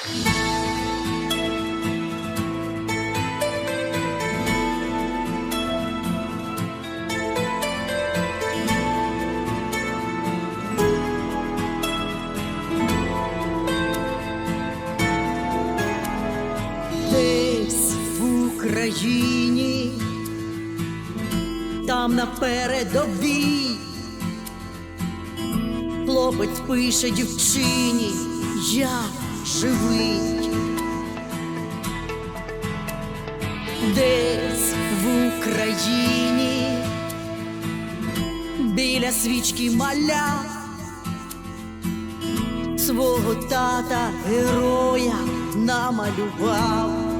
Десь в Україні, там на передові хлопець пише дівчині я живий, десь в Україні біля свічки маля свого тата героя намалював.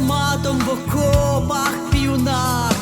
автоматом в окопах юнак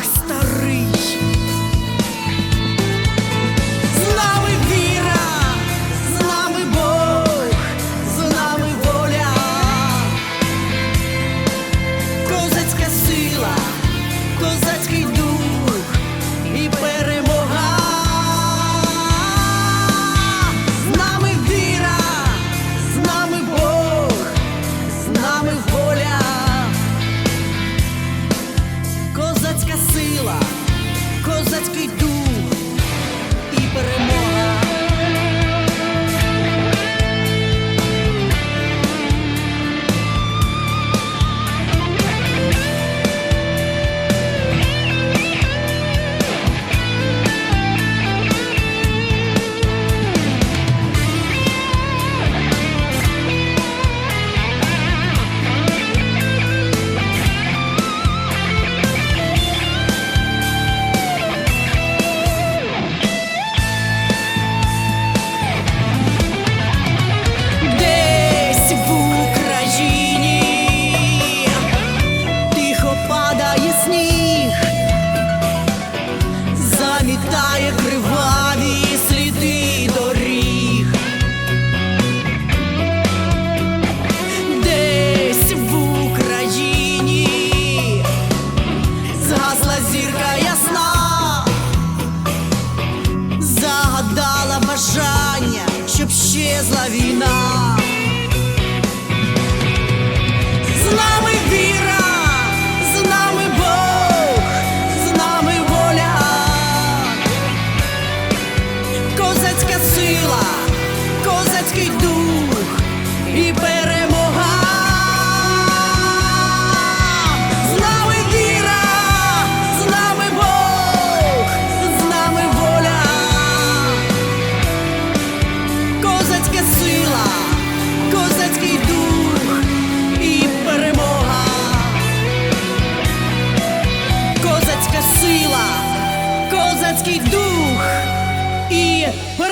Hey.